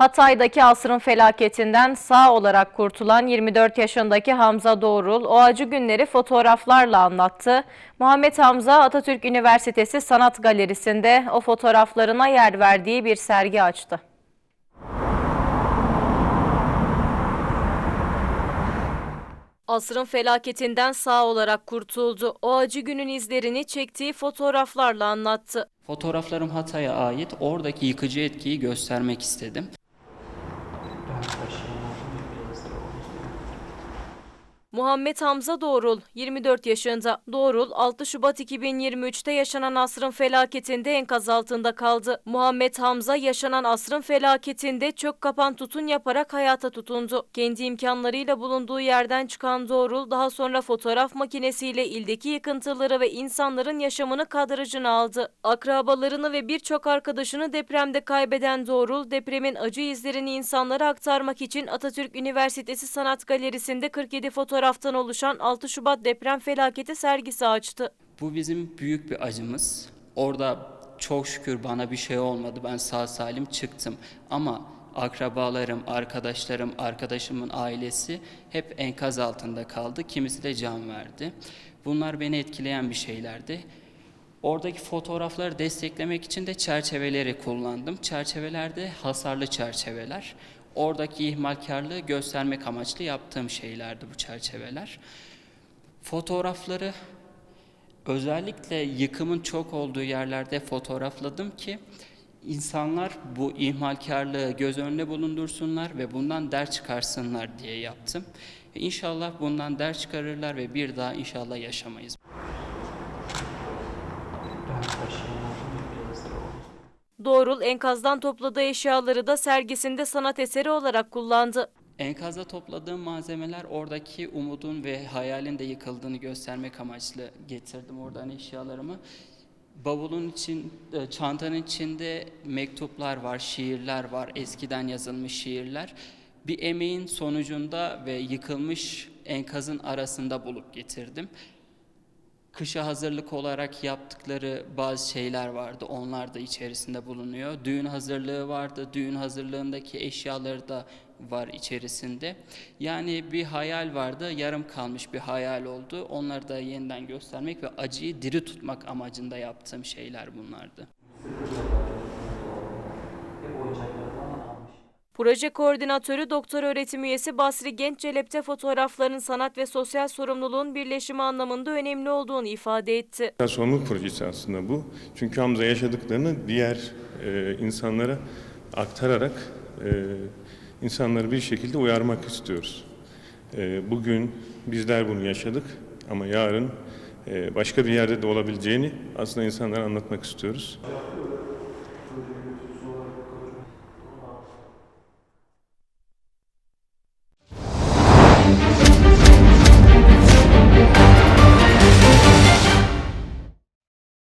Hatay'daki asrın felaketinden sağ olarak kurtulan 24 yaşındaki Hamza Doğrul o acı günleri fotoğraflarla anlattı. Muhammed Hamza Atatürk Üniversitesi Sanat Galerisi'nde o fotoğraflarına yer verdiği bir sergi açtı. Asrın felaketinden sağ olarak kurtuldu. O acı günün izlerini çektiği fotoğraflarla anlattı. Fotoğraflarım Hatay'a ait. Oradaki yıkıcı etkiyi göstermek istedim. возвращение может быть предоставлено. Muhammed Hamza Doğrul, 24 yaşında. Doğrul, 6 Şubat 2023'te yaşanan asrın felaketinde enkaz altında kaldı. Muhammed Hamza yaşanan asrın felaketinde çök kapan tutun yaparak hayata tutundu. Kendi imkanlarıyla bulunduğu yerden çıkan Doğrul, daha sonra fotoğraf makinesiyle ildeki yıkıntıları ve insanların yaşamını kadrajına aldı. Akrabalarını ve birçok arkadaşını depremde kaybeden Doğrul, depremin acı izlerini insanlara aktarmak için Atatürk Üniversitesi Sanat Galerisi'nde 47 fotoğraftan oluşan 6 Şubat deprem felaketi sergisi açtı. Bu bizim büyük bir acımız. Orada çok şükür bana bir şey olmadı. Ben sağ salim çıktım. Ama akrabalarım, arkadaşlarım, arkadaşımın ailesi hep enkaz altında kaldı. Kimisi de can verdi. Bunlar beni etkileyen bir şeylerdi. Oradaki fotoğrafları desteklemek için de çerçeveleri kullandım. Çerçevelerde hasarlı çerçeveler. Oradaki ihmalkarlığı göstermek amaçlı yaptığım şeylerdi bu çerçeveler. Fotoğrafları özellikle yıkımın çok olduğu yerlerde fotoğrafladım ki insanlar bu ihmalkarlığı göz önüne bulundursunlar ve bundan ders çıkarsınlar diye yaptım. İnşallah bundan ders çıkarırlar ve bir daha inşallah yaşamayız. Doğrul enkazdan topladığı eşyaları da sergisinde sanat eseri olarak kullandı. Enkazda topladığım malzemeler oradaki umudun ve hayalin de yıkıldığını göstermek amaçlı getirdim oradan eşyalarımı. Bavulun için, e, çantanın içinde mektuplar var, şiirler var, eskiden yazılmış şiirler. Bir emeğin sonucunda ve yıkılmış enkazın arasında bulup getirdim. Kışa hazırlık olarak yaptıkları bazı şeyler vardı. Onlar da içerisinde bulunuyor. Düğün hazırlığı vardı. Düğün hazırlığındaki eşyaları da var içerisinde. Yani bir hayal vardı. Yarım kalmış bir hayal oldu. Onları da yeniden göstermek ve acıyı diri tutmak amacında yaptığım şeyler bunlardı. Proje koordinatörü doktor öğretim üyesi Basri Genç Celep'te fotoğrafların sanat ve sosyal sorumluluğun birleşimi anlamında önemli olduğunu ifade etti. Sorumluluk projesi aslında bu. Çünkü Hamza yaşadıklarını diğer e, insanlara aktararak e, insanları bir şekilde uyarmak istiyoruz. E, bugün bizler bunu yaşadık ama yarın e, başka bir yerde de olabileceğini aslında insanlara anlatmak istiyoruz.